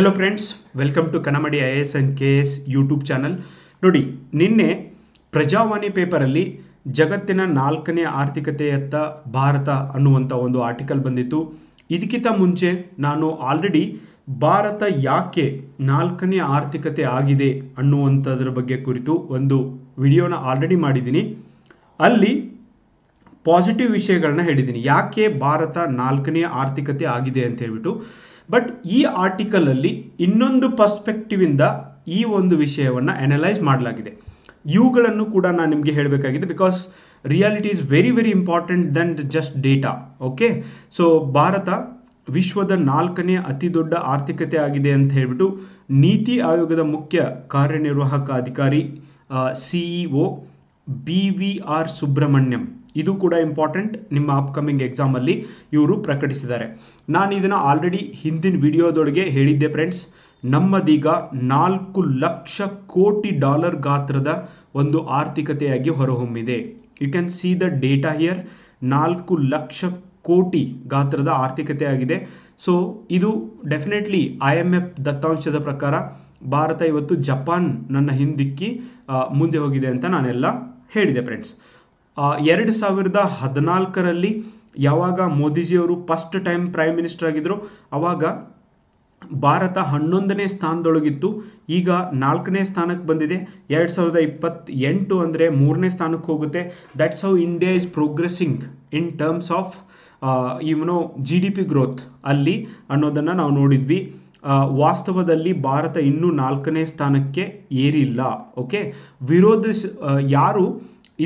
Hello friends welcome to ಕನ್ನಮಡಿ I S and K S YouTube channel ನೋಡಿ ನಿನ್ನೆ ಪ್ರಜಾವಾಣಿ ಪೇಪರಲ್ಲಿ ಜಗತ್ತಿನ ನಾಲ್ಕನೇ ಆರ್ಥಿಕತೆಯತ್ತ ಭಾರತ ಅನ್ನುವಂಥ ಒಂದು ಆರ್ಟಿಕಲ್ ಬಂದಿತ್ತು ಇದಕ್ಕಿಂತ ಮುಂಚೆ ನಾನು ಆಲ್ರೆಡಿ ಭಾರತ ಯಾಕೆ ನಾಲ್ಕನೇ ಆರ್ಥಿಕತೆ ಆಗಿದೆ ಅನ್ನುವಂಥದ್ರ ಬಗ್ಗೆ ಕುರಿತು ಒಂದು ವಿಡಿಯೋನ ಆಲ್ರೆಡಿ ಮಾಡಿದ್ದೀನಿ ಅಲ್ಲಿ ಪಾಸಿಟಿವ್ ವಿಷಯಗಳನ್ನ ಹೇಳಿದ್ದೀನಿ ಯಾಕೆ ಭಾರತ ನಾಲ್ಕನೇ ಆರ್ಥಿಕತೆ ಆಗಿದೆ ಅಂತ ಹೇಳ್ಬಿಟ್ಟು ಬಟ್ ಈ ಆರ್ಟಿಕಲಲ್ಲಿ ಇನ್ನೊಂದು ಪರ್ಸ್ಪೆಕ್ಟಿವ್ ಇಂದ ಈ ಒಂದು ವಿಷಯವನ್ನು ಅನಲೈಸ್ ಮಾಡಲಾಗಿದೆ. ಇವುಗಳನ್ನು ಕೂಡ ನಾನು ನಿಮಗೆ ಹೇಳಬೇಕಾಗಿದೆ because reality is very very important then just data okay so Bharat ವಿಶ್ವದ ನಾಲ್ಕನೇ ಅತಿ ದೊಡ್ಡ ಆರ್ಥಿಕತೆ ಆಗಿದೆ ಅಂತ ಹೇಳಿಬಿಟ್ಟು ನೀತಿ ಆಯೋಗದ ಮುಖ್ಯ ಕಾರ್ಯನಿರ್ವಾಹಕ ಅಧಿಕಾರಿ CEO B V R Subrahmanyam ಇದು ಕೂಡ ಇಂಪಾರ್ಟೆಂಟ್ ನಿಮ್ಮ ಅಪ್ಕಮಿಂಗ್ ಎಕ್ಸಾಮಲ್ಲಿ ಇವರು ಪ್ರಕಟಿಸಿದ್ದಾರೆ. ನಾನು ಇದನ್ನು ಆಲ್ರೆಡಿ ಹಿಂದಿನ ವಿಡಿಯೋದೊಳಗೆ ಹೇಳಿದ್ದೆ ಫ್ರೆಂಡ್ಸ್ ನಮ್ಮದೀಗ ನಾಲ್ಕು ಲಕ್ಷ ಕೋಟಿ ಡಾಲರ್ ಗಾತ್ರದ ಒಂದು ಆರ್ಥಿಕತೆಯಾಗಿ ಹೊರಹೊಮ್ಮಿದೆ. You can see the data here ನಾಲ್ಕು ಲಕ್ಷ ಕೋಟಿ ಗಾತ್ರದ ಆರ್ಥಿಕತೆ ಆಗಿದೆ ಸೊ ಇದು ಡೆಫಿನೆಟ್ಲಿ ಐ ಎಂ ಎಫ್ ದತ್ತಾಂಶದ ಪ್ರಕಾರ ಭಾರತ ಇವತ್ತು ಜಪಾನ್ ನನ್ನ ಹಿಂದಿಕ್ಕಿ ಮುಂದೆ ಹೋಗಿದೆ ಅಂತ ನಾನೆಲ್ಲ ಹೇಳಿದೆ ಫ್ರೆಂಡ್ಸ್ ಎರಡು ಸಾವಿರದ ಹದಿನಾಲ್ಕರಲ್ಲಿ ಯಾವಾಗ ಮೋದಿಜಿಯವರು ಫಸ್ಟ್ ಟೈಮ್ ಪ್ರೈಮ್ ಮಿನಿಸ್ಟರ್ ಆಗಿದ್ದರು ಅವಾಗ ಭಾರತ ಹನ್ನೊಂದನೇ ಸ್ಥಾನದೊಳಗಿತ್ತು. ಈಗ ನಾಲ್ಕನೇ ಸ್ಥಾನಕ್ಕೆ ಬಂದಿದೆ. ಎರಡು ಸಾವಿರದ ಇಪ್ಪತ್ತೆಂಟು ಅಂದರೆ ಮೂರನೇ ಸ್ಥಾನಕ್ಕೆ ಹೋಗುತ್ತೆ. That's how India is progressing in terms of ಇವನೋ G D P growth ಅಲ್ಲಿ ಅನ್ನೋದನ್ನು ನಾವು ನೋಡಿದ್ವಿ. ವಾಸ್ತವದಲ್ಲಿ ಭಾರತ ಇನ್ನೂ ನಾಲ್ಕನೇ ಸ್ಥಾನಕ್ಕೆ ಏರಿಲ್ಲ, ಓಕೆ? ವಿರೋಧಿಸ್ ಯಾರು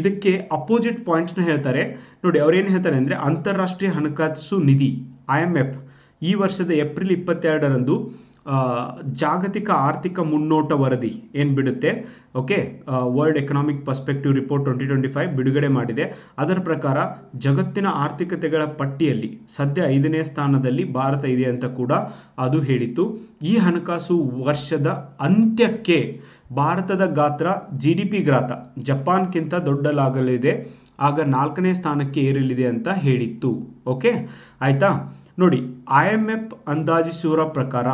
ಇದಕ್ಕೆ ಅಪೋಸಿಟ್ ಪಾಯಿಂಟ್ಸ್ನ ಹೇಳ್ತಾರೆ. ನೋಡಿ ಅವ್ರೇನು ಹೇಳ್ತಾರೆ ಅಂದರೆ ಅಂತಾರಾಷ್ಟ್ರೀಯ ಹಣಕಾಸು ನಿಧಿ, ಐ ಎಂ ಎಫ್, ಈ ವರ್ಷದ ಏಪ್ರಿಲ್ ಇಪ್ಪತ್ತೆರಡರಂದು ಜಾಗತಿಕ ಆರ್ಥಿಕ ಮುನ್ನೋಟ ವರದಿ ಏನು ಬಿಡುತ್ತೆ? Okay world economic perspective report twenty twenty five ಬಿಡುಗಡೆ ಮಾಡಿದೆ. ಅದರ ಪ್ರಕಾರ ಜಗತ್ತಿನ ಆರ್ಥಿಕತೆಗಳ ಪಟ್ಟಿಯಲ್ಲಿ ಸದ್ಯ ಐದನೇ ಸ್ಥಾನದಲ್ಲಿ ಭಾರತ ಇದೆ ಅಂತ ಕೂಡ ಅದು ಹೇಳಿತ್ತು. ಈ ಹಣಕಾಸು ವರ್ಷದ ಅಂತ್ಯಕ್ಕೆ ಭಾರತದ ಗಾತ್ರ ಜಿ ಡಿ ಪಿ ಗಾತ್ರ, ಜಪಾನ್ಗಿಂತ ದೊಡ್ಡಲಾಗಲಿದೆ ಆಗ ನಾಲ್ಕನೇ ಸ್ಥಾನಕ್ಕೆ ಏರಲಿದೆ ಅಂತ ಹೇಳಿತ್ತು. ಓಕೆ ಆಯ್ತಾ? ನೋಡಿ ಐ ಎಂ ಎಫ್ ಅಂದಾಜಿಸುವ ಪ್ರಕಾರ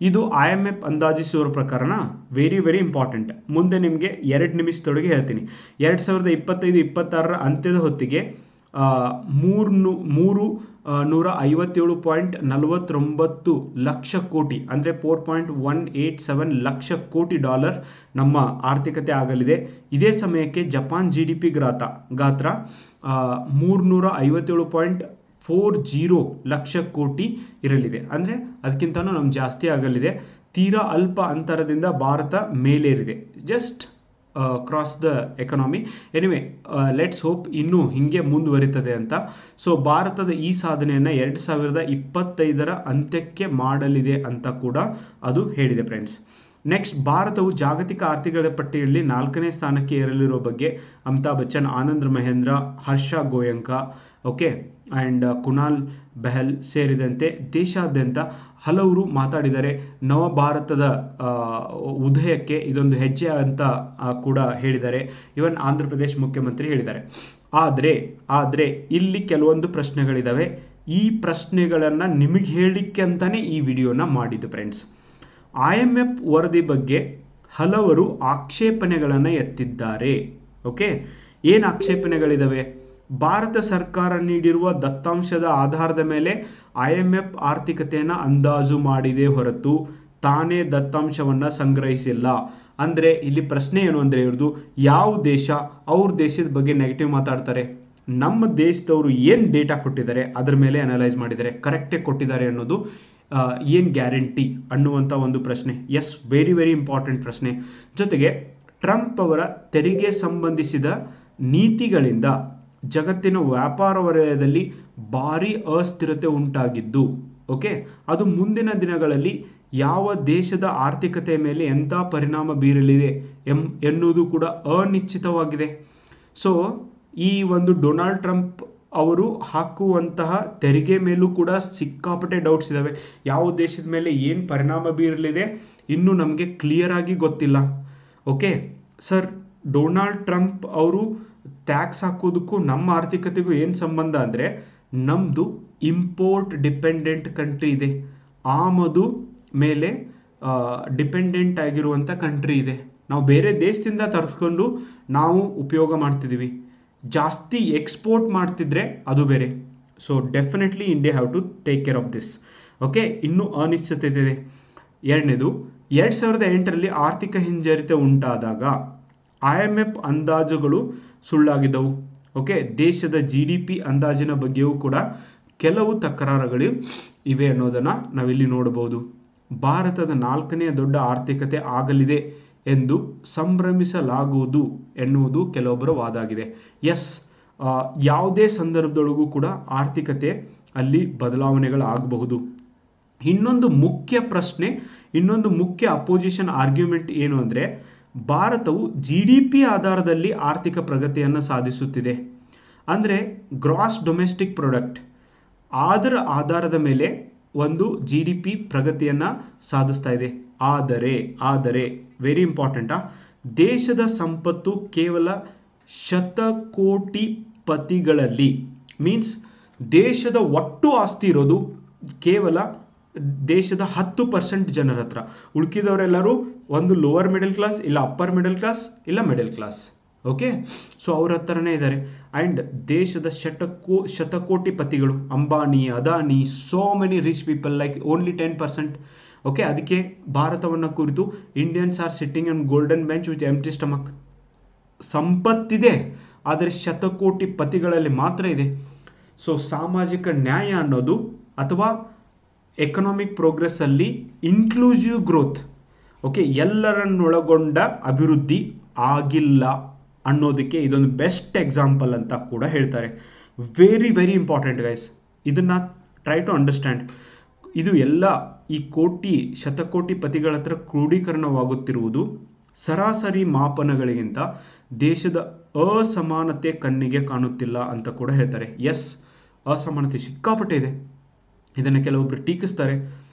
ಇದು ಐ ಎಂ ಎಫ್ ಅಂದಾಜಿಸುವ ಪ್ರಕಾರನ ವೆರಿ ವೆರಿ ಇಂಪಾರ್ಟೆಂಟ್ ಮುಂದೆ ನಿಮಗೆ ಎರಡು ನಿಮಿಷದೊಳಗೆ ಹೇಳ್ತೀನಿ. ಎರಡು ಸಾವಿರದ ಇಪ್ಪತ್ತೈದು, ಇಪ್ಪತ್ತಾರರ ಅಂತ್ಯದ ಹೊತ್ತಿಗೆ ಮೂರು ಮೂರು ನೂರ ಐವತ್ತೇಳು ಪಾಯಿಂಟ್ ನಲವತ್ತೊಂಬತ್ತು ಲಕ್ಷ ಕೋಟಿ, ಅಂದರೆ four point one eight seven lakh crore dollar ನಮ್ಮ ಆರ್ಥಿಕತೆ ಆಗಲಿದೆ. ಇದೇ ಸಮಯಕ್ಕೆ ಜಪಾನ್ ಜಿ ಡಿ ಪಿ ಗಾತ್ರ ಗಾತ್ರ ಮೂರುನೂರ ಐವತ್ತೇಳು ಪಾಯಿಂಟ್ ಫೋರ್ ಜೀರೋ ಲಕ್ಷ ಕೋಟಿ ಇರಲಿದೆ. ಅಂದರೆ ಅದಕ್ಕಿಂತನೂ ನಮ್ಗೆ ಜಾಸ್ತಿ ಆಗಲಿದೆ. ತೀರಾ ಅಲ್ಪ ಅಂತರದಿಂದ Bharat ಮೇಲೇರಿದೆ. Just cross the economy anyway let's hope ಇನ್ನೂ ಹಿಂಗೆ ಮುಂದುವರಿತದೆ ಅಂತ. ಸೊ ಭಾರತದ ಈ ಸಾಧನೆಯನ್ನು ಎರಡು ಸಾವಿರದ ಇಪ್ಪತ್ತೈದರ ಅಂತ್ಯಕ್ಕೆ ಮಾಡಲಿದೆ ಅಂತ ಕೂಡ ಅದು ಹೇಳಿದೆ ಫ್ರೆಂಡ್ಸ್ ನೆಕ್ಸ್ಟ್ ಭಾರತವು ಜಾಗತಿಕ ಆರ್ಥಿಕತೆ ಪಟ್ಟಿಯಲ್ಲಿ ನಾಲ್ಕನೇ ಸ್ಥಾನಕ್ಕೆ ಏರಲಿರೋ ಬಗ್ಗೆ ಅಮಿತಾಬ್ ಬಚ್ಚನ್, ಆನಂದ್ ಮಹೇಂದ್ರ, ಹರ್ಷ ಗೋಯಂಕ ಓಕೆ ಆ್ಯಂಡ್ ಕುನಾಲ್ ಬೆಹಲ್ ಸೇರಿದಂತೆ ದೇಶಾದ್ಯಂತ ಹಲವರು ಮಾತಾಡಿದ್ದಾರೆ. ನವ ಭಾರತದ ಉದಯಕ್ಕೆ ಇದೊಂದು ಹೆಜ್ಜೆ ಅಂತ ಕೂಡ ಹೇಳಿದ್ದಾರೆ. ಇವನ್ ಆಂಧ್ರ ಪ್ರದೇಶ್ ಮುಖ್ಯಮಂತ್ರಿ ಹೇಳಿದ್ದಾರೆ. ಆದರೆ ಆದರೆ ಇಲ್ಲಿ ಕೆಲವೊಂದು ಪ್ರಶ್ನೆಗಳಿದ್ದಾವೆ ಈ ಪ್ರಶ್ನೆಗಳನ್ನು ನಿಮಗೆ ಹೇಳಲಿಕ್ಕೆ ಅಂತಲೇ ಈ ವಿಡಿಯೋನ ಮಾಡಿದ್ದು ಫ್ರೆಂಡ್ಸ್ ಐ ಎಂ ಎಫ್ ವರದಿ ಬಗ್ಗೆ ಹಲವರು ಆಕ್ಷೇಪಣೆಗಳನ್ನು ಎತ್ತಿದ್ದಾರೆ. ಓಕೆ ಏನು ಆಕ್ಷೇಪಣೆಗಳಿದಾವೆ? ಭಾರತ ಸರ್ಕಾರ ನೀಡಿರುವ ದತ್ತಾಂಶದ ಆಧಾರದ ಮೇಲೆ ಐ ಎಂ ಎಫ್ ಆರ್ಥಿಕತೆಯನ್ನು ಅಂದಾಜು ಮಾಡಿದೆ ಹೊರತು ತಾನೇ ದತ್ತಾಂಶವನ್ನು ಸಂಗ್ರಹಿಸಿಲ್ಲ. ಅಂದರೆ ಇಲ್ಲಿ ಪ್ರಶ್ನೆ ಏನು ಅಂದರೆ ಇವ್ರದ್ದು ಯಾವ ದೇಶ ಅವ್ರ ದೇಶದ ಬಗ್ಗೆ ನೆಗೆಟಿವ್ ಮಾತಾಡ್ತಾರೆ? ನಮ್ಮ ದೇಶದವರು ಏನು ಡೇಟಾ ಕೊಟ್ಟಿದ್ದಾರೆ, ಅದರ ಮೇಲೆ ಅನಲೈಸ್ ಮಾಡಿದ್ದಾರೆ ಕರೆಕ್ಟೇ ಕೊಟ್ಟಿದ್ದಾರೆ ಅನ್ನೋದು ಏನು ಗ್ಯಾರಂಟಿ ಅನ್ನುವಂಥ ಒಂದು ಪ್ರಶ್ನೆ. ಎಸ್ ವೆರಿ ವೆರಿ ಇಂಪಾರ್ಟೆಂಟ್ ಪ್ರಶ್ನೆ. ಜೊತೆಗೆ ಟ್ರಂಪ್ ಅವರ ತೆರಿಗೆ ಸಂಬಂಧಿಸಿದ ನೀತಿಗಳಿಂದ ಜಗತ್ತಿನ ವ್ಯಾಪಾರ ವಲಯದಲ್ಲಿ ಭಾರಿ ಅಸ್ಥಿರತೆ ಉಂಟಾಗಿದ್ದು, ಓಕೆ? ಅದು ಮುಂದಿನ ದಿನಗಳಲ್ಲಿ ಯಾವ ದೇಶದ ಆರ್ಥಿಕತೆ ಮೇಲೆ ಎಂಥ ಪರಿಣಾಮ ಬೀರಲಿದೆ ಎಂ, ಎನ್ನುವುದು ಕೂಡ ಅನಿಶ್ಚಿತವಾಗಿದೆ. ಸೊ ಈ ಒಂದು ಡೊನಾಲ್ಡ್ ಟ್ರಂಪ್ ಅವರು ಹಾಕುವಂತಹ ತೆರಿಗೆ ಮೇಲೂ ಕೂಡ ಸಿಕ್ಕಾಪಟ್ಟೆ ಡೌಟ್ಸ್ ಇದ್ದಾವೆ ಯಾವ ದೇಶದ ಮೇಲೆ ಏನು ಪರಿಣಾಮ ಬೀರಲಿದೆ ಇನ್ನೂ ನಮಗೆ ಕ್ಲಿಯರ್ ಆಗಿ ಗೊತ್ತಿಲ್ಲ. ಓಕೆ? ಸರ್ ಡೊನಾಲ್ಡ್ ಟ್ರಂಪ್ ಅವರು ಟ್ಯಾಕ್ಸ್ ಹಾಕೋದಕ್ಕೂ ನಮ್ಮ ಆರ್ಥಿಕತೆಗೂ ಏನು ಸಂಬಂಧ ಅಂದರೆ ನಮ್ಮದು ಇಂಪೋರ್ಟ್ ಡಿಪೆಂಡೆಂಟ್ ಕಂಟ್ರಿ ಇದೆ. ಆಮದು ಮೇಲೆ ಡಿಪೆಂಡೆಂಟ್ ಆಗಿರುವಂಥ ಕಂಟ್ರಿ ಇದೆ. ನಾವು ಬೇರೆ ದೇಶದಿಂದ ತರಿಸ್ಕೊಂಡು ನಾವು ಉಪಯೋಗ ಮಾಡ್ತಿದ್ದೀವಿ ಜಾಸ್ತಿ ಎಕ್ಸ್ಪೋರ್ಟ್ ಮಾಡ್ತಿದ್ರೆ ಅದು ಬೇರೆ. So definitely India have to take care of this okay ಇನ್ನೂ ಅನಿಶ್ಚಿತತೆ ಇದೆ. ಎರಡನೇದು, ಎರಡು ಸಾವಿರದ ಎಂಟರಲ್ಲಿ ಆರ್ಥಿಕ ಹಿಂಜರಿತ ಉಂಟಾದಾಗ ಐ ಎಂ ಎಫ್ ಅಂದಾಜುಗಳು ಸುಳ್ಳಾಗಿದ್ದವು. ಓಕೆ, ದೇಶದ ಜಿ ಡಿ ಪಿ ಅಂದಾಜಿನ ಬಗ್ಗೆಯೂ ಕೂಡ ಕೆಲವು ತಕರಾರುಗಳು ಇವೆ ಅನ್ನೋದನ್ನು ನಾವಿಲ್ಲಿ ನೋಡಬಹುದು. ಭಾರತದ ನಾಲ್ಕನೆಯ ದೊಡ್ಡ ಆರ್ಥಿಕತೆ ಆಗಲಿದೆ ಎಂದು ಸಂಭ್ರಮಿಸಲಾಗುವುದು ಎನ್ನುವುದು ಕೆಲವೊಬ್ಬರ ವಾದ ಆಗಿದೆ ಎಸ್ ಯಾವುದೇ ಸಂದರ್ಭದೊಳಗೂ ಕೂಡ ಆರ್ಥಿಕತೆ ಅಲ್ಲಿ ಬದಲಾವಣೆಗಳಾಗಬಹುದು. ಇನ್ನೊಂದು ಮುಖ್ಯ ಪ್ರಶ್ನೆ, ಇನ್ನೊಂದು ಮುಖ್ಯ ಅಪೋಸಿಷನ್ ಆರ್ಗ್ಯುಮೆಂಟ್ ಏನು ಅಂದರೆ ಭಾರತವು ಜಿ ಡಿ ಪಿ ಆಧಾರದಲ್ಲಿ ಆರ್ಥಿಕ ಪ್ರಗತಿಯನ್ನು ಸಾಧಿಸುತ್ತಿದೆ. ಅಂದರೆ ಗ್ರಾಸ್ ಡೊಮೆಸ್ಟಿಕ್ ಪ್ರಾಡಕ್ಟ್ ಅದರ ಆಧಾರದ ಮೇಲೆ ಒಂದು ಜಿ ಡಿ ಪಿ ಪ್ರಗತಿಯನ್ನು ಸಾಧಿಸ್ತಾ ಇದೆ. ಆದರೆ ಆದರೆ ವೆರಿ ಇಂಪಾರ್ಟೆಂಟಾ ದೇಶದ ಸಂಪತ್ತು ಕೇವಲ ಶತಕೋಟಿ ಪತಿಗಳಲ್ಲಿ ಮೀನ್ಸ್ ದೇಶದ ಒಟ್ಟು ಆಸ್ತಿ ಇರೋದು ಕೇವಲ ದೇಶದ ಹತ್ತು ಪರ್ಸೆಂಟ್ ಜನರ ಹತ್ರ ಉಳ್ಕಿದವರೆಲ್ಲರೂ ಒಂದು ಲೋವರ್ ಮಿಡಲ್ ಕ್ಲಾಸ್ ಇಲ್ಲ ಅಪ್ಪರ್ ಮಿಡಲ್ ಕ್ಲಾಸ್ ಇಲ್ಲ ಮಿಡಲ್ ಕ್ಲಾಸ್ ಓಕೆ ಸೊ ಅವ್ರ ಹತ್ರನೇ ಇದ್ದಾರೆ ಆ್ಯಂಡ್ ದೇಶದ ಶತಕೋ ಶತಕೋಟಿ ಪತಿಗಳು Ambani, Adani so many rich people like only ten percent okay ಅದಕ್ಕೆ ಭಾರತವನ್ನು ಕುರಿತು Indians are sitting on golden bench with empty stomach ಸಂಪತ್ತಿದೆ, ಆದರೆ ಶತಕೋಟಿ ಪತಿಗಳಲ್ಲಿ ಮಾತ್ರ ಇದೆ. ಸೊ ಸಾಮಾಜಿಕ ನ್ಯಾಯ ಅನ್ನೋದು ಅಥವಾ ಎಕನಾಮಿಕ್ ಪ್ರೋಗ್ರೆಸ್ಸಲ್ಲಿ ಇನ್ಕ್ಲೂಸಿವ್ ಗ್ರೋತ್ ಓಕೆ ಎಲ್ಲರನ್ನೊಳಗೊಂಡ ಅಭಿವೃದ್ಧಿ ಆಗಿಲ್ಲ ಅನ್ನೋದಕ್ಕೆ ಇದೊಂದು ಬೆಸ್ಟ್ ಎಕ್ಸಾಂಪಲ್ ಅಂತ ಕೂಡ ಹೇಳ್ತಾರೆ. ವೆರಿ ವೆರಿ ಇಂಪಾರ್ಟೆಂಟ್ ಗೈಸ್ ಇದನ್ನು ಟ್ರೈ ಟು ಅಂಡರ್ಸ್ಟ್ಯಾಂಡ್ ಇದು ಎಲ್ಲ ಈ ಕೋಟಿ, ಶತಕೋಟಿ ಪತಿಗಳ ಹತ್ರ ಕ್ರೋಢೀಕರಣವಾಗುತ್ತಿರುವುದು ಸರಾಸರಿ ಮಾಪನಗಳಿಗಿಂತ ದೇಶದ ಅಸಮಾನತೆ ಕಣ್ಣಿಗೆ ಕಾಣುತ್ತಿಲ್ಲ ಅಂತ ಕೂಡ ಹೇಳ್ತಾರೆ. ಎಸ್ ಅಸಮಾನತೆ ಸಿಕ್ಕಾಪಟ್ಟೆ ಇದೆ. ಇದನ್ನು ಕೆಲವೊಬ್ಬರು ಟೀಕಿಸ್ತಾರೆ.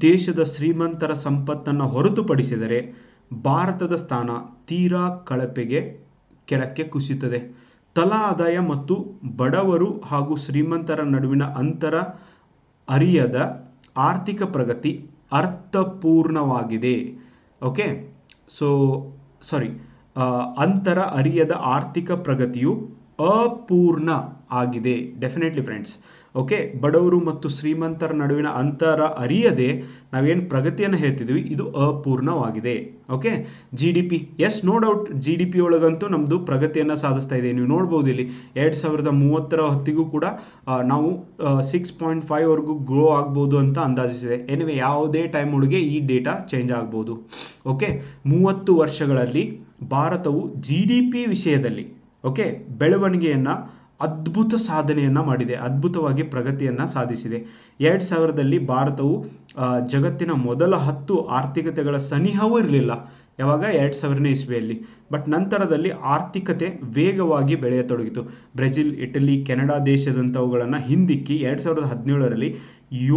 ದೇಶದ ಶ್ರೀಮಂತರ ಸಂಪತ್ತನ್ನು ಹೊರತುಪಡಿಸಿದರೆ ಭಾರತದ ಸ್ಥಾನ ತೀರಾ ಕಳಪೆಗೆ ಕೆಳಕ್ಕೆ ಕುಸಿಯುತ್ತದೆ. ತಲಾ ಆದಾಯ ಮತ್ತು ಬಡವರು ಹಾಗೂ ಶ್ರೀಮಂತರ ನಡುವಿನ ಅಂತರ ಅರಿಯದ ಆರ್ಥಿಕ ಪ್ರಗತಿ ಅರ್ಥಪೂರ್ಣವಾಗಿದೆ. ಓಕೆ? ಸೊ, ಸಾರಿ ಅಂತರ ಅರಿಯದ ಆರ್ಥಿಕ ಪ್ರಗತಿಯು ಅಪೂರ್ಣ ಆಗಿದೆ. ಡೆಫಿನೆಟ್ಲಿ ಫ್ರೆಂಡ್ಸ್ ಓಕೆ, ಬಡವರು ಮತ್ತು ಶ್ರೀಮಂತರ ನಡುವಿನ ಅಂತರ ಅರಿಯದೆ ನಾವೇನು ಪ್ರಗತಿಯನ್ನು ಹೇಳ್ತಿದ್ವಿ, ಇದು ಅಪೂರ್ಣವಾಗಿದೆ. Okay G D P yes no doubt G D P ಒಳಗಂತೂ ನಮ್ಮದು ಪ್ರಗತಿಯನ್ನು ಸಾಧಿಸ್ತಾ ಇದೆ. ನೀವು ನೋಡ್ಬೋದು ಇಲ್ಲಿ, ಎರಡು ಸಾವಿರದ ಮೂವತ್ತರ ಹೊತ್ತಿಗೂ ಕೂಡ ನಾವು ಸಿಕ್ಸ್ ಪಾಯಿಂಟ್ ಫೈವ್ವರೆಗೂ ಗ್ರೋ ಆಗ್ಬೋದು ಅಂತ ಅಂದಾಜಿಸಿದೆ. ಎನಿವೆ ಯಾವುದೇ ಟೈಮ್ ಒಳಗೆ ಈ ಡೇಟಾ ಚೇಂಜ್ ಆಗ್ಬೋದು. ಓಕೆ, ಮೂವತ್ತು ವರ್ಷಗಳಲ್ಲಿ ಭಾರತವು ಜಿ ಡಿ ಪಿ ವಿಷಯದಲ್ಲಿ, ಓಕೆ, ಬೆಳವಣಿಗೆಯನ್ನು ಅದ್ಭುತ ಸಾಧನೆಯನ್ನು ಮಾಡಿದೆ, ಅದ್ಭುತವಾಗಿ ಪ್ರಗತಿಯನ್ನು ಸಾಧಿಸಿದೆ. ಎರಡು ಸಾವಿರದಲ್ಲಿ ಭಾರತವು ಜಗತ್ತಿನ ಮೊದಲ ಹತ್ತು ಆರ್ಥಿಕತೆಗಳ ಸನಿಹವೂ ಇರಲಿಲ್ಲ. ಯಾವಾಗ? ಎರಡು ಸಾವಿರನೇ ಇಸ್ವಿಯಲ್ಲಿ. ಬಟ್ ನಂತರದಲ್ಲಿ ಆರ್ಥಿಕತೆ ವೇಗವಾಗಿ ಬೆಳೆಯತೊಡಗಿತು. ಬ್ರೆಜಿಲ್, ಇಟಲಿ, ಕೆನಡಾ ದೇಶದಂಥವುಗಳನ್ನು ಹಿಂದಿಕ್ಕಿ ಎರಡು ಸಾವಿರದ ಹದಿನೇಳರಲ್ಲಿ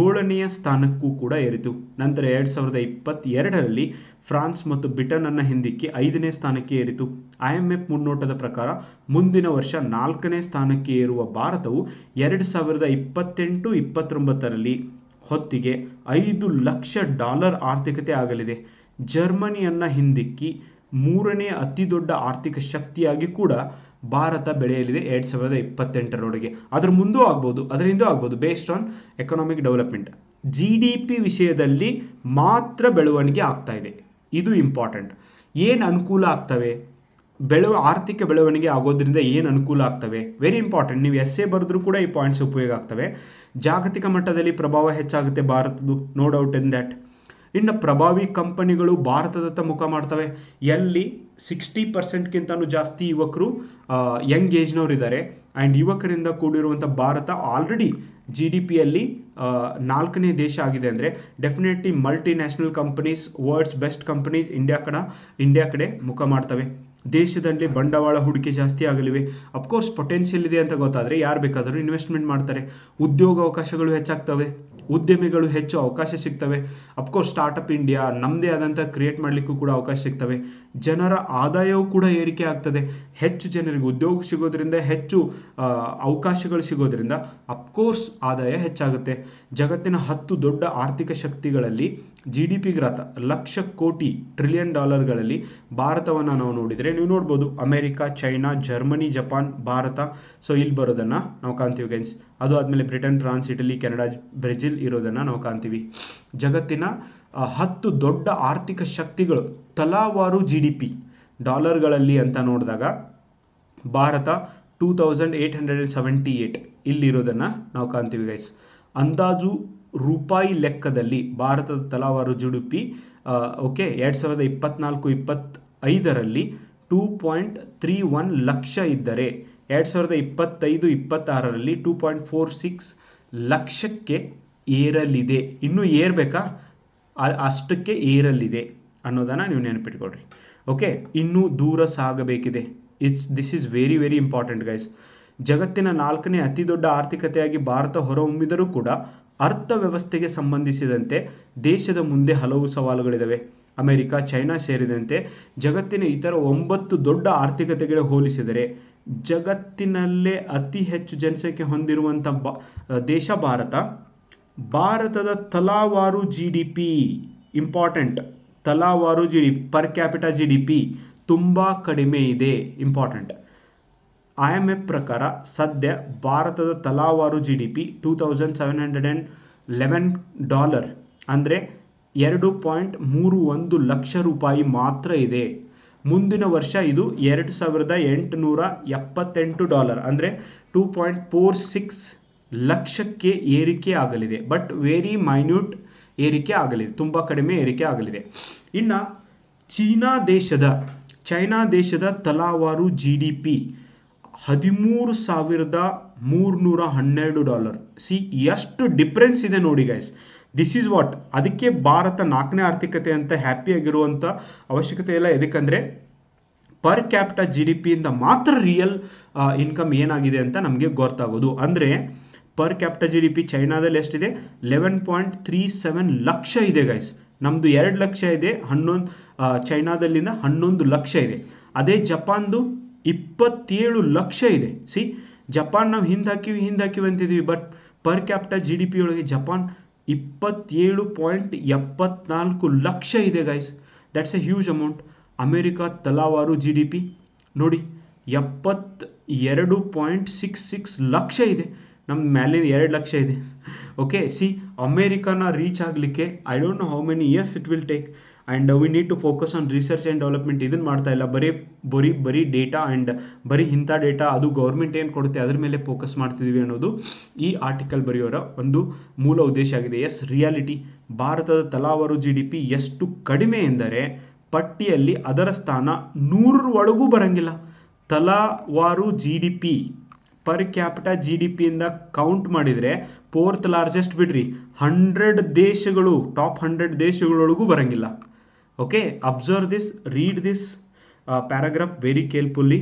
ಏಳನೆಯ ಸ್ಥಾನಕ್ಕೂ ಕೂಡ ಏರಿತು. ನಂತರ ಎರಡು ಸಾವಿರದ ಇಪ್ಪತ್ತೆರಡರಲ್ಲಿ ಫ್ರಾನ್ಸ್ ಮತ್ತು ಬ್ರಿಟನನ್ನು ಹಿಂದಿಕ್ಕಿ ಐದನೇ ಸ್ಥಾನಕ್ಕೆ ಏರಿತು. ಐ ಎಂ ಎಫ್ ಮುನ್ನೋಟದ ಪ್ರಕಾರ ಮುಂದಿನ ವರ್ಷ ನಾಲ್ಕನೇ ಸ್ಥಾನಕ್ಕೆ ಏರುವ ಭಾರತವು ಎರಡು ಸಾವಿರದ ಇಪ್ಪತ್ತೆಂಟು ಇಪ್ಪತ್ತೊಂಬತ್ತರಲ್ಲಿ ಹೊತ್ತಿಗೆ ಐದು ಲಕ್ಷ ಡಾಲರ್ ಆರ್ಥಿಕತೆ ಆಗಲಿದೆ. ಜರ್ಮನಿಯನ್ನು ಹಿಂದಿಕ್ಕಿ ಮೂರನೇ ಅತಿ ದೊಡ್ಡ ಆರ್ಥಿಕ ಶಕ್ತಿಯಾಗಿ ಕೂಡ ಭಾರತ ಬೆಳೆಯಲಿದೆ ಎರಡು ಸಾವಿರದ ಇಪ್ಪತ್ತೆಂಟರೊಳಗೆ. ಅದ್ರ ಮುಂದೂ ಆಗ್ಬೋದು ಅದರಿಂದ ಆಗ್ಬೋದು based on economic development G D P ವಿಷಯದಲ್ಲಿ ಮಾತ್ರ ಬೆಳವಣಿಗೆ ಆಗ್ತಾ ಇದೆ. ಇದು ಇಂಪಾರ್ಟೆಂಟ್ ಏನು ಅನುಕೂಲ ಆಗ್ತವೆ? ಬೆಳವ ಆರ್ಥಿಕ ಬೆಳವಣಿಗೆ ಆಗೋದ್ರಿಂದ ಏನು ಅನುಕೂಲ ಆಗ್ತವೆ? ವೆರಿ ಇಂಪಾರ್ಟೆಂಟ್ ನೀವು ಎಸ್ ಎ ಬರೆದ್ರೂ ಕೂಡ ಈ ಪಾಯಿಂಟ್ಸ್ ಉಪಯೋಗ ಆಗ್ತವೆ. ಜಾಗತಿಕ ಮಟ್ಟದಲ್ಲಿ ಪ್ರಭಾವ ಹೆಚ್ಚಾಗುತ್ತೆ ಭಾರತದ್ದು ನೋ ಡೌಟ್ ಇನ್ ದ್ಯಾಟ್ ಇನ್ನು ಪ್ರಭಾವಿ ಕಂಪನಿಗಳು ಭಾರತದತ್ತ ಮುಖ ಮಾಡ್ತವೆ. ಎಲ್ಲಿ ಸಿಕ್ಸ್ಟಿ ಪರ್ಸೆಂಟ್ಗಿಂತನೂ ಜಾಸ್ತಿ ಯುವಕರು ಯಂಗ್ ಏಜ್ನವ್ರು ಇದ್ದಾರೆ ಆ್ಯಂಡ್ ಯುವಕರಿಂದ ಕೂಡಿರುವಂಥ ಭಾರತ ಆಲ್ರೆಡಿ ಜಿ ಡಿ ಪಿಯಲ್ಲಿ ನಾಲ್ಕನೇ ದೇಶ ಆಗಿದೆ ಅಂದರೆ definitely multinational companies world's best companies India ಕಡೆ ಇಂಡಿಯಾ ಕಡೆ ಮುಖ ಮಾಡ್ತವೆ. ದೇಶದಲ್ಲಿ ಬಂಡವಾಳ ಹೂಡಿಕೆ ಜಾಸ್ತಿ ಆಗಲಿವೆ. ಅಫ್ಕೋರ್ಸ್ ಪೊಟೆನ್ಷಿಯಲ್ ಇದೆ ಅಂತ ಗೊತ್ತಾದರೆ ಯಾರು ಬೇಕಾದರೂ ಇನ್ವೆಸ್ಟ್ಮೆಂಟ್ ಮಾಡ್ತಾರೆ. ಉದ್ಯೋಗ ಅವಕಾಶಗಳು ಹೆಚ್ಚಾಗ್ತವೆ. ಉದ್ಯಮಿಗಳು ಹೆಚ್ಚು ಅವಕಾಶ ಸಿಗ್ತವೆ. ಅಫ್ಕೋರ್ಸ್ ಸ್ಟಾರ್ಟಪ್ ಇಂಡಿಯಾ ನಮ್ಮದೇ ಆದಂಥ ಕ್ರಿಯೇಟ್ ಮಾಡಲಿಕ್ಕೂ ಕೂಡ ಅವಕಾಶ ಸಿಗ್ತವೆ. ಜನರ ಆದಾಯವೂ ಕೂಡ ಏರಿಕೆ ಆಗ್ತದೆ. ಹೆಚ್ಚು ಜನರಿಗೆ ಉದ್ಯೋಗ ಸಿಗೋದ್ರಿಂದ, ಹೆಚ್ಚು ಅವಕಾಶಗಳು ಸಿಗೋದ್ರಿಂದ ಅಫ್ಕೋರ್ಸ್ ಆದಾಯ ಹೆಚ್ಚಾಗುತ್ತೆ. ಜಗತ್ತಿನ ಹತ್ತು ದೊಡ್ಡ ಆರ್ಥಿಕ ಶಕ್ತಿಗಳಲ್ಲಿ G D P growth lakh crore trillion ಡಾಲರ್ಗಳಲ್ಲಿ ಭಾರತವನ್ನು ನಾವು ನೋಡಿದರೆ ನೀವು ನೋಡ್ಬೋದು. America, China, Germany, Japan, Bharat. So ಇಲ್ಲಿ ಬರೋದನ್ನು ನಾವು ಕಾಣ್ತೀವಿ ಗೈನ್ಸ್ ಅದು ಆದಮೇಲೆ Britain, France, Italy, Canada, Brazil ಇರೋದನ್ನು ನಾವು ಕಾಣ್ತೀವಿ. ಜಗತ್ತಿನ ಹತ್ತು ದೊಡ್ಡ ಆರ್ಥಿಕ ಶಕ್ತಿಗಳು ತಲಾವಾರು ಜಿ ಡಿ ಪಿ ಡಾಲರ್ಗಳಲ್ಲಿ ಅಂತ ನೋಡಿದಾಗ Bharat two thousand eight hundred seventy eight ಇಲ್ಲಿರೋದನ್ನು ನಾವು ಕಾಣ್ತೀವಿ ಗೈಸ್ ಅಂದಾಜು ರೂಪಾಯಿ ಲೆಕ್ಕದಲ್ಲಿ ಭಾರತದ ತಲಾವಾರು ಜಿ ಡಿ ಪಿ ಓಕೆ, ಎರಡು ಸಾವಿರದ ಇಪ್ಪತ್ನಾಲ್ಕು, ಇಪ್ಪತ್ತೈದರಲ್ಲಿ two point three one lakh ಇದ್ದರೆ, ಎರಡು ಸಾವಿರದ ಇಪ್ಪತ್ತೈದು, ಇಪ್ಪತ್ತಾರರಲ್ಲಿ ಟೂ ಪಾಯಿಂಟ್ ಫೋರ್ ಸಿಕ್ಸ್ ಲಕ್ಷಕ್ಕೆ ಏರಲಿದೆ. ಇನ್ನೂ ಏರಬೇಕಾ? ಅಷ್ಟಕ್ಕೆ ಏರಲಿದೆ ಅನ್ನೋದನ್ನು ನೀವು ನೆನಪಿಟ್ಕೊಳ್ರಿ. ಓಕೆ, ಇನ್ನೂ ದೂರ ಸಾಗಬೇಕಿದೆ. It's this is very very important guys ಜಗತ್ತಿನ ನಾಲ್ಕನೇ ಅತಿ ದೊಡ್ಡ ಆರ್ಥಿಕತೆಯಾಗಿ ಭಾರತ ಹೊರಹೊಮ್ಮಿದರೂ ಕೂಡ ಅರ್ಥವ್ಯವಸ್ಥೆಗೆ ಸಂಬಂಧಿಸಿದಂತೆ ದೇಶದ ಮುಂದೆ ಹಲವು ಸವಾಲುಗಳಿದ್ದಾವೆ ಅಮೆರಿಕ, ಚೈನಾ ಸೇರಿದಂತೆ ಜಗತ್ತಿನ ಇತರ ಒಂಬತ್ತು ದೊಡ್ಡ ಆರ್ಥಿಕತೆಗಳಿಗೆ ಹೋಲಿಸಿದರೆ ಜಗತ್ತಿನಲ್ಲೇ ಅತಿ ಹೆಚ್ಚು ಜನಸಂಖ್ಯೆ ಹೊಂದಿರುವಂಥ ಬ ದೇಶ ಭಾರತ. ಭಾರತದ ತಲಾವಾರು ಜಿ ಡಿ ಪಿ ಇಂಪಾರ್ಟೆಂಟ್ ತಲಾವಾರು G D per capital G D P ತುಂಬ ಕಡಿಮೆ ಇದೆ ಇಂಪಾರ್ಟೆಂಟ್ ಐ ಎಂ ಎಫ್ ಪ್ರಕಾರ ಸದ್ಯ ಭಾರತದ ತಲಾವಾರು G D P two thousand seven hundred and eleven dollar ಅಂದರೆ ಎರಡು ಪಾಯಿಂಟ್ ಮೂರು ಒಂದು ಲಕ್ಷ ರೂಪಾಯಿ ಮಾತ್ರ ಇದೆ. ಮುಂದಿನ ವರ್ಷ ಇದು ಎರಡು ಸಾವಿರದ ಎಂಟುನೂರ ಎಪ್ಪತ್ತೆಂಟು ಡಾಲರ್ ಅಂದರೆ ಟೂ ಪಾಯಿಂಟ್ ಫೋರ್ ಸಿಕ್ಸ್ ಲಕ್ಷಕ್ಕೆ ಏರಿಕೆ ಆಗಲಿದೆ. ಬಟ್ ವೆರಿ ಮೈನ್ಯೂಟ್ ಏರಿಕೆ ಆಗಲಿದೆ. ತುಂಬ ಕಡಿಮೆ ಏರಿಕೆ ಆಗಲಿದೆ. ಇನ್ನು ಚೀನಾ ದೇಶದ, ಚೈನಾ ದೇಶದ ತಲಾವಾರು ಜಿ ಡಿ ಪಿ ಹದಿಮೂರು ಸಾವಿರದ ಮೂರುನೂರ ಹನ್ನೆರಡು ಡಾಲರ್. ಸಿ ಎಷ್ಟು ಡಿಫ್ರೆನ್ಸ್ ಇದೆ ನೋಡಿ ಗೈಸ್ ದಿಸ್ ಈಸ್ ವಾಟ್ ಅದಕ್ಕೆ ಭಾರತ ನಾಲ್ಕನೇ ಆರ್ಥಿಕತೆ ಅಂತ ಹ್ಯಾಪಿಯಾಗಿರುವಂಥ ಅವಶ್ಯಕತೆ ಇಲ್ಲ ಎದಕ್ಕಂದರೆ ಪರ್ ಕ್ಯಾಪಿಟ ಜಿ ಡಿ ಪಿಯಿಂದ ಮಾತ್ರ ರಿಯಲ್ ಇನ್ಕಮ್ ಏನಾಗಿದೆ ಅಂತ ನಮಗೆ ಗೊತ್ತಾಗೋದು. ಅಂದರೆ per capita G D P ಚೈನಾದಲ್ಲಿ ಎಷ್ಟಿದೆ? Eleven point three seven lakh ಇದೆ ಗೈಸ್ ನಮ್ಮದು ಎರಡು ಲಕ್ಷ ಇದೆ, ಹನ್ನೊಂದು ಚೈನಾದಲ್ಲಿಂದ ಹನ್ನೊಂದು ಲಕ್ಷ ಇದೆ. ಅದೇ ಜಪಾನ್ದು ಇಪ್ಪತ್ತೇಳು ಲಕ್ಷ ಇದೆ. ಸಿ ಜಪಾನ್ ನಾವು ಹಿಂದಾಕಿವಿ ಹಾಕಿವಿ ಹಿಂದೆ ಹಾಕಿವಿ ಅಂತಿದ್ದೀವಿ but per capita G D P ಒಳಗೆ ಜಪಾನ್ ಇಪ್ಪತ್ತೇಳು ಪಾಯಿಂಟ್ ಎಪ್ಪತ್ನಾಲ್ಕು ಲಕ್ಷ ಇದೆ guys that's a huge amount America ತಲಾವಾರು ಜಿ ಡಿ ಪಿ ನೋಡಿ ಎಪ್ಪತ್ತ ಎರಡು ಪಾಯಿಂಟ್ ಸಿಕ್ಸ್ ಸಿಕ್ಸ್ ಲಕ್ಷ ಇದೆ. ನಮ್ಮ ಮ್ಯಾಲಿನ ಎರಡು ಲಕ್ಷ ಇದೆ. ಓಕೆ ಸಿ ಅಮೇರಿಕಾನ ರೀಚ್ ಆಗಲಿಕ್ಕೆ I don't know how many years it will take and we need to focus on research and development ಇದನ್ನು ಮಾಡ್ತಾ ಇಲ್ಲ. ಬರೀ ಬರೀ ಬರೀ ಡೇಟಾ ಆ್ಯಂಡ್ ಬರೀ ಇಂಥ ಡೇಟಾ ಅದು ಗೌರ್ಮೆಂಟ್ ಏನು ಕೊಡುತ್ತೆ ಅದ್ರ ಮೇಲೆ ಫೋಕಸ್ ಮಾಡ್ತಿದ್ದೀವಿ ಅನ್ನೋದು ಈ ಆರ್ಟಿಕಲ್ ಬರೆಯೋರ ಒಂದು ಮೂಲ ಉದ್ದೇಶ ಆಗಿದೆ. ಎಸ್ ರಿಯಾಲಿಟಿ ಭಾರತದ ತಲಾವಾರು ಜಿ ಡಿ ಪಿ ಎಷ್ಟು ಕಡಿಮೆ ಎಂದರೆ ಪಟ್ಟಿಯಲ್ಲಿ ಅದರ ಸ್ಥಾನ ನೂರರ ಒಳಗೂ ಬರಂಗಿಲ್ಲ. ತಲಾವಾರು G D P per capita G D ಪಿಯಿಂದ count ಮಾಡಿದರೆ ಫೋರ್ತ್ ಲಾರ್ಜೆಸ್ಟ್ ಬಿಡ್ರಿ. ಹಂಡ್ರೆಡ್ ದೇಶಗಳು ಟಾಪ್ ಹಂಡ್ರೆಡ್ ದೇಶಗಳೊಳಗೂ ಬರಂಗಿಲ್ಲ. Okay observe this read this paragraph very carefully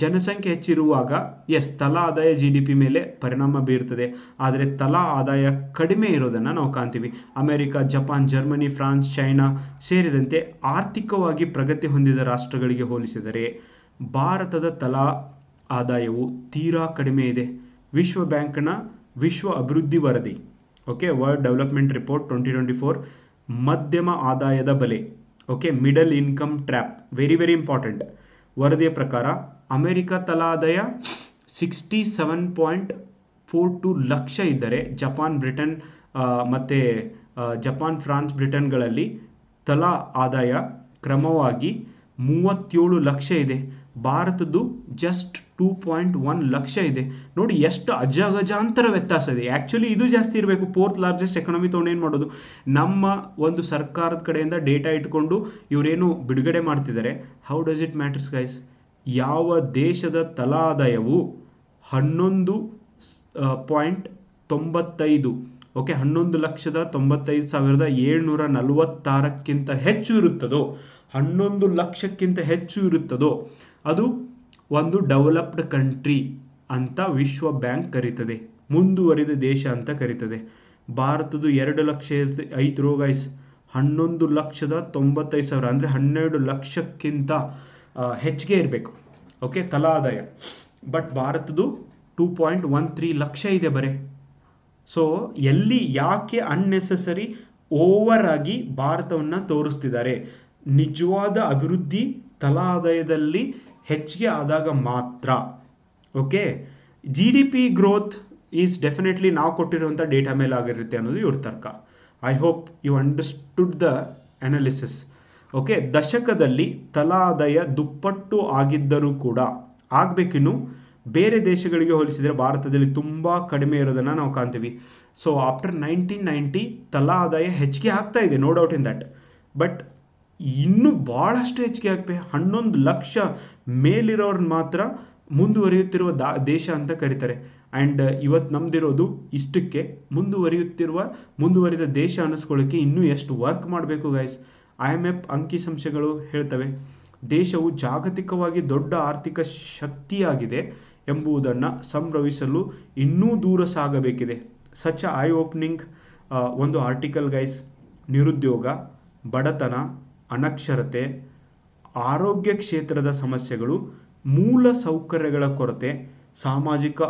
ಜನಸಂಖ್ಯೆ ಹೆಚ್ಚಿರುವಾಗ ಎಸ್ ತಲಾ ಆದಾಯ ಜಿ ಡಿ ಪಿ ಮೇಲೆ ಪರಿಣಾಮ ಬೀರ್ತದೆ. ಆದರೆ ತಲಾ ಆದಾಯ ಕಡಿಮೆ ಇರೋದನ್ನು ನಾವು ಕಾಣ್ತೀವಿ. America, Japan, Germany, France, China ಸೇರಿದಂತೆ ಆರ್ಥಿಕವಾಗಿ ಪ್ರಗತಿ ಹೊಂದಿದ ರಾಷ್ಟ್ರಗಳಿಗೆ ಹೋಲಿಸಿದರೆ ಭಾರತದ ತಲಾ ಆದಾಯವು ತೀರಾ ಕಡಿಮೆ ಇದೆ. ವಿಶ್ವ ಬ್ಯಾಂಕ್ನ ವಿಶ್ವ ಅಭಿವೃದ್ಧಿ ವರದಿ okay world development report twenty twenty four ಮಧ್ಯಮ ಆದಾಯದ ಬೆಲೆ. Okay middle income trap very very important ವರದಿಯ ಪ್ರಕಾರ, ಅಮೆರಿಕ ತಲಾ ಆದಾಯ sixty seven point four two lakh ಇದ್ದರೆ, ಜಪಾನ್, ಬ್ರಿಟನ್ ಮತ್ತು ಜಪಾನ್, ಫ್ರಾನ್ಸ್, ಬ್ರಿಟನ್ಗಳಲ್ಲಿ ತಲಾ ಆದಾಯ ಕ್ರಮವಾಗಿ ಮೂವತ್ತೇಳು ಲಕ್ಷ ಇದೆ. ಭಾರತದ್ದು just two point one lakh ಇದೆ. ನೋಡಿ ಎಷ್ಟು ಅಜಗಜಾಂತರ ವ್ಯತ್ಯಾಸ ಇದೆ. ಆ್ಯಕ್ಚುಲಿ ಇದು ಜಾಸ್ತಿ ಇರಬೇಕು. ಫೋರ್ತ್ ಲಾರ್ಜೆಸ್ಟ್ ಎಕನಾಮಿ ತೊಗೊಂಡು ಏನು ಮಾಡೋದು? ನಮ್ಮ ಒಂದು ಸರ್ಕಾರದ ಕಡೆಯಿಂದ ಡೇಟಾ ಇಟ್ಕೊಂಡು ಇವರೇನು ಬಿಡುಗಡೆ ಮಾಡ್ತಿದ್ದಾರೆ. How does it matters guys ಯಾವ ದೇಶದ ತಲಾ ಆದಾಯವು ಹನ್ನೊಂದು ಪಾಯಿಂಟ್ ತೊಂಬತ್ತೈದು ಓಕೆ ಹನ್ನೊಂದು ಲಕ್ಷದ ತೊಂಬತ್ತೈದು ಸಾವಿರದ ಏಳ್ನೂರ ನಲವತ್ತಾರಕ್ಕಿಂತ ಹೆಚ್ಚು ಇರುತ್ತದೋ? ಹನ್ನೊಂದು ಲಕ್ಷಕ್ಕಿಂತ ಹೆಚ್ಚು ಇರುತ್ತದೋ? ಅದು ಒಂದು ಡೆವಲಪ್ಡ್ ಕಂಟ್ರಿ ಅಂತ ವಿಶ್ವ ಬ್ಯಾಂಕ್ ಕರೀತದೆ. ಮುಂದುವರಿದ ದೇಶ ಅಂತ ಕರೀತದೆ. ಭಾರತದ್ದು ಎರಡು ಲಕ್ಷ ಐದು ರೋ ಗೈಸ್ ಹನ್ನೊಂದು ಲಕ್ಷದ ತೊಂಬತ್ತೈದು ಸಾವಿರ ಅಂದರೆ ಹನ್ನೆರಡು ಲಕ್ಷಕ್ಕಿಂತ ಹೆಚ್ಚಿಗೆ ಇರಬೇಕು. ಓಕೆ ತಲಾ ಆದಾಯ ಬಟ್ ಭಾರತದ್ದು two point one three lakh ಇದೆ ಬರೇ. ಸೊ ಎಲ್ಲಿ ಯಾಕೆ ಅನ್ನೆಸೆಸರಿ ಓವರ್ ಆಗಿ ಭಾರತವನ್ನು ತೋರಿಸ್ತಿದ್ದಾರೆ? ನಿಜವಾದ ಅಭಿವೃದ್ಧಿ ತಲಾ ಆದಾಯದಲ್ಲಿ ಹೆಚ್ಚಿಗೆ ಆದಾಗ ಮಾತ್ರ. Okay G D P growth is definitely ನಾವು ಕೊಟ್ಟಿರುವಂಥ ಡೇಟಾ ಮೇಲೆ ಆಗಿರುತ್ತೆ ಅನ್ನೋದು ಇವ್ರ ತರ್ಕ. I hope you understood the analysis okay ದಶಕದಲ್ಲಿ ತಲಾ ಆದಾಯ ದುಪ್ಪಟ್ಟು ಆಗಿದ್ದರೂ ಕೂಡ ಆಗಬೇಕಿನ್ನು ಬೇರೆ ದೇಶಗಳಿಗೆ ಹೋಲಿಸಿದರೆ ಭಾರತದಲ್ಲಿ ತುಂಬ ಕಡಿಮೆ ಇರೋದನ್ನು ನಾವು ಕಾಣ್ತೀವಿ. ಸೊ ಆಫ್ಟರ್ ನೈನ್ಟೀನ್ ನೈಂಟಿ ತಲಾ ಆದಾಯ ಹೆಚ್ಚಿಗೆ ಆಗ್ತಾ ಇದೆ no doubt in that but ಇನ್ನೂ ಭಾಳಷ್ಟು ಹೆಚ್ಚಿಗೆ ಆಗಬೇಕು. ಹನ್ನೊಂದು ಲಕ್ಷ ಮೇಲಿರೋರ್ನ ಮಾತ್ರ ಮುಂದುವರಿಯುತ್ತಿರುವ ದಾ, ದೇಶ ಅಂತ ಕರೀತಾರೆ. ಆ್ಯಂಡ್ ಇವತ್ತು ನಮ್ದಿರೋದು ಇಷ್ಟಕ್ಕೆ ಮುಂದುವರಿಯುತ್ತಿರುವ, ಮುಂದುವರಿದ ದೇಶ ಅನ್ನಿಸ್ಕೊಳ್ಳೋಕ್ಕೆ ಇನ್ನೂ ಎಷ್ಟು ವರ್ಕ್ ಮಾಡಬೇಕು ಗಾಯ್ಸ್ ಐ ಎಂ ಎಫ್ ಅಂಕಿಸಂಶಗಳು ಹೇಳ್ತವೆ. ದೇಶವು ಜಾಗತಿಕವಾಗಿ ದೊಡ್ಡ ಆರ್ಥಿಕ ಶಕ್ತಿಯಾಗಿದೆ ಎಂಬುದನ್ನು ಸಂಭ್ರಮಿಸಲು ಇನ್ನೂ ದೂರ ಸಾಗಬೇಕಿದೆ. ಸಚ್ ಐ ಓಪನಿಂಗ್ ಒಂದು ಆರ್ಟಿಕಲ್ ಗೈಸ್ ನಿರುದ್ಯೋಗ, ಬಡತನ, ಅನಕ್ಷರತೆ ಆರೋಗ್ಯ ಕ್ಷೇತ್ರದ ಸಮಸ್ಯೆಗಳು ಮೂಲ ಸೌಕರ್ಯಗಳ ಕೊರತೆ, ಸಾಮಾಜಿಕ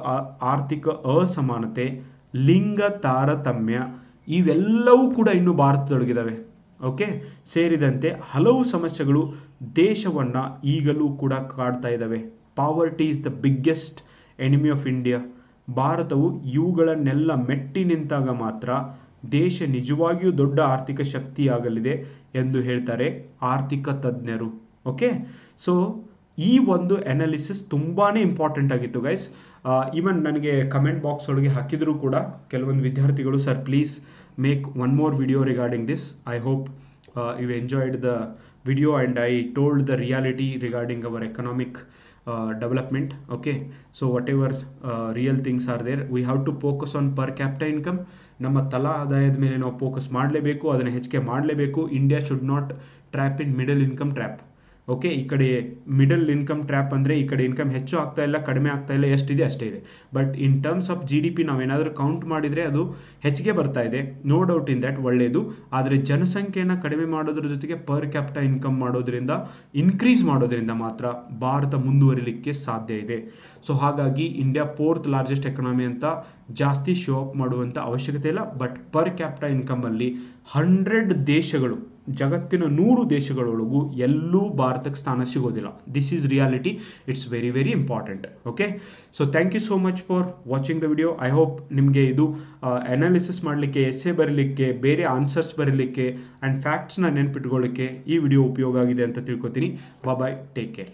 ಆರ್ಥಿಕ ಅಸಮಾನತೆ, ಲಿಂಗ ತಾರತಮ್ಯ ಇವೆಲ್ಲವೂ ಕೂಡ ಇನ್ನೂ ಭಾರತದೊಳಗಿದ್ದಾವೆ ಓಕೆ? ಸೇರಿದಂತೆ ಹಲವು ಸಮಸ್ಯೆಗಳು ದೇಶವನ್ನು ಈಗಲೂ ಕೂಡ ಕಾಡ್ತಾ ಇದ್ದಾವೆ poverty is the biggest enemy of India ಭಾರತವು ಇವುಗಳನ್ನೆಲ್ಲ ಮೆಟ್ಟಿ ನಿಂತಾಗ ಮಾತ್ರ ದೇಶ ನಿಜವಾಗಿಯೂ ದೊಡ್ಡ ಆರ್ಥಿಕ ಶಕ್ತಿಯಾಗಲಿದೆ ಎಂದು ಹೇಳ್ತಾರೆ ಆರ್ಥಿಕ ತಜ್ಞರು. ಓಕೆ ಸೊ ಈ ಒಂದು ಅನಾಲಿಸಿಸ್ ತುಂಬಾ ಇಂಪಾರ್ಟೆಂಟ್ ಆಗಿತ್ತು ಗೈಸ್ ಈವನ್ ನನಗೆ ಕಮೆಂಟ್ ಬಾಕ್ಸ್ ಒಳಗೆ ಹಾಕಿದರೂ ಕೂಡ ಕೆಲವೊಂದು ವಿದ್ಯಾರ್ಥಿಗಳು sir please make one more video regarding this I hope you enjoyed the video and I told the reality regarding our economic development okay so whatever real things are there we have to focus on per capital income ನಮ್ಮ ತಲಾ ಆದಾಯದ ಮೇಲೆ ನಾವು focus ಮಾಡಲೇಬೇಕು, ಅದನ್ನು ಹೆಚ್ಚಿಗೆ ಮಾಡಲೇಬೇಕು. India should not trap in middle income trap okay ಈ ಕಡೆ ಮಿಡಲ್ ಇನ್ಕಮ್ ಟ್ರ್ಯಾಪ್ ಅಂದರೆ ಈ ಕಡೆ ಇನ್ಕಮ್ ಹೆಚ್ಚು ಆಗ್ತಾ ಇಲ್ಲ, ಕಡಿಮೆ ಆಗ್ತಾ ಇಲ್ಲ, ಎಷ್ಟಿದೆ ಅಷ್ಟೇ ಇದೆ. But in terms of G D P ನಾವೇನಾದರೂ ಕೌಂಟ್ ಮಾಡಿದರೆ ಅದು ಹೆಚ್ಚಿಗೆ ಬರ್ತಾ ಇದೆ. ನೋ ಡೌಟ್ ಇನ್ ದ್ಯಾಟ್ ಒಳ್ಳೆಯದು ಆದರೆ ಜನಸಂಖ್ಯೆಯನ್ನು ಕಡಿಮೆ ಮಾಡೋದ್ರ ಜೊತೆಗೆ ಪರ್ ಕ್ಯಾಪಿಟ ಇನ್ಕಮ್ ಮಾಡೋದ್ರಿಂದ ಇನ್ಕ್ರೀಸ್ ಮಾಡೋದ್ರಿಂದ ಮಾತ್ರ ಭಾರತ ಮುಂದುವರಿಲಿಕ್ಕೆ ಸಾಧ್ಯ ಇದೆ. ಸೊ ಹಾಗಾಗಿ ಇಂಡಿಯಾ ಫೋರ್ತ್ ಲಾರ್ಜೆಸ್ಟ್ ಎಕನಾಮಿ ಅಂತ ಜಾಸ್ತಿ ಶೋ ಅಪ್ ಮಾಡುವಂಥ ಅವಶ್ಯಕತೆ ಇಲ್ಲ. ಬಟ್ ಪರ್ ಕ್ಯಾಪಿಟ ಇನ್ಕಮಲ್ಲಿ ಹಂಡ್ರೆಡ್ ದೇಶಗಳು ಜಗತ್ತಿನ ನೂರು ದೇಶಗಳೊಳಗೂ ಎಲ್ಲೂ ಭಾರತಕ್ಕೆ ಸ್ಥಾನ ಸಿಗೋದಿಲ್ಲ. This is reality it's very very important okay so thank you so much for watching the video I hope ನಿಮಗೆ ಇದು ಅನಾಲಿಸಿಸ್ ಮಾಡಲಿಕ್ಕೆ ಎಸ್ಸೆ ಬರಲಿಕ್ಕೆ, ಬೇರೆ ಆನ್ಸರ್ಸ್ ಬರಲಿಕ್ಕೆ ಆ್ಯಂಡ್ ಫ್ಯಾಕ್ಟ್ಸ್ನ ನೆನ್ಪಿಟ್ಕೊಳ್ಳಿಕ್ಕೆ ಈ ವಿಡಿಯೋ ಉಪಯೋಗ ಆಗಿದೆ ಅಂತ ತಿಳ್ಕೊತೀನಿ. Bye take care